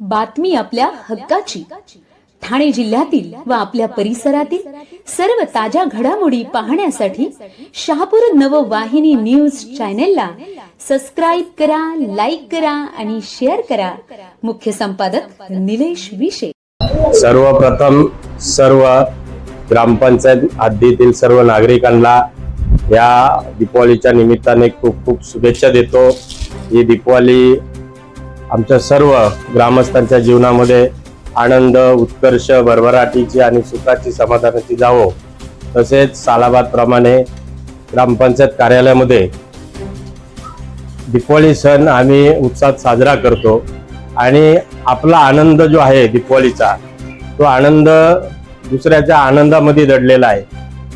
बातमी आपल्या हक्काची. ठाणे जिल्ह्यातील व आपल्या परिसरातील सर्व ताज्या घडामोडी पाहण्यासाठी शहापूर नववाहिनी न्यूज चॅनेलला सबस्क्राईब करा लाईक करा आणि शेअर करा. मुख्य संपादक निलेश विशे. सर्वप्रथम सर्व ग्रामपंचायत हद्दीतील सर्व नागरिकांना या दीपावलीच्या निमित्ताने खूप खूप शुभेच्छा देतो. ही दीपावली आमच्या सर्व ग्रामस्थांच्या जीवनामध्ये आनंद उत्कर्ष भरभराटीची आणि सुखाची समाधानाची जावो. तसेच सालाबादप्रमाणे ग्रामपंचायत कार्यालयामध्ये दीपावली सण आम्ही उत्साहात साजरा करतो. आणि आपला आनंद जो आहे दीपावलीचा तो आनंद दुसऱ्याच्या आनंदामध्ये दडलेला आहे.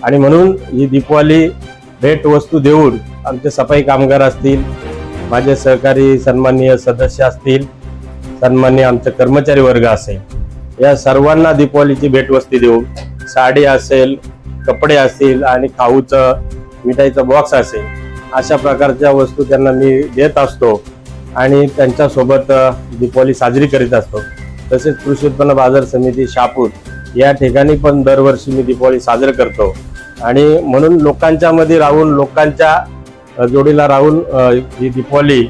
आणि म्हणून ही दीपावली भेट वस्तू देऊन आमचे सफाई कामगार असतील माझे सहकारी सन्माननीय सदस्य असतील सन्माननीय आमचे कर्मचारी वर्ग असेल या सर्वांना दीपावलीची भेटवस्ती देऊन साडी असेल कपडे असतील आणि खाऊचं मिठाईचा बॉक्स असेल अशा प्रकारच्या वस्तू त्यांना मी देत असतो आणि त्यांच्यासोबत दीपावली साजरी करीत असतो. तसेच कृषी उत्पन्न बाजार समिती शापूर या ठिकाणी पण दरवर्षी मी दीपावली साजरी करतो. आणि म्हणून लोकांच्या मध्ये राहून लोकांच्या जोडीला राहून ही दीपावली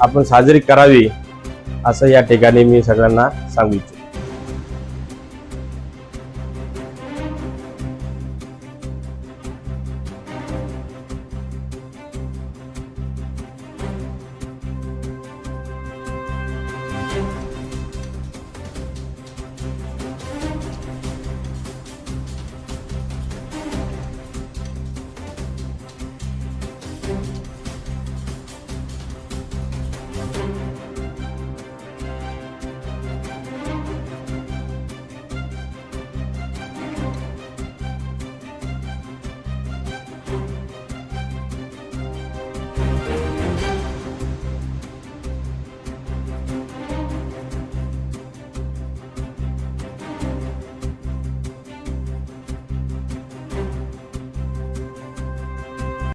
आपण साजरी करावी असं या ठिकाणी मी सगळ्यांना सांगू इच्छितो.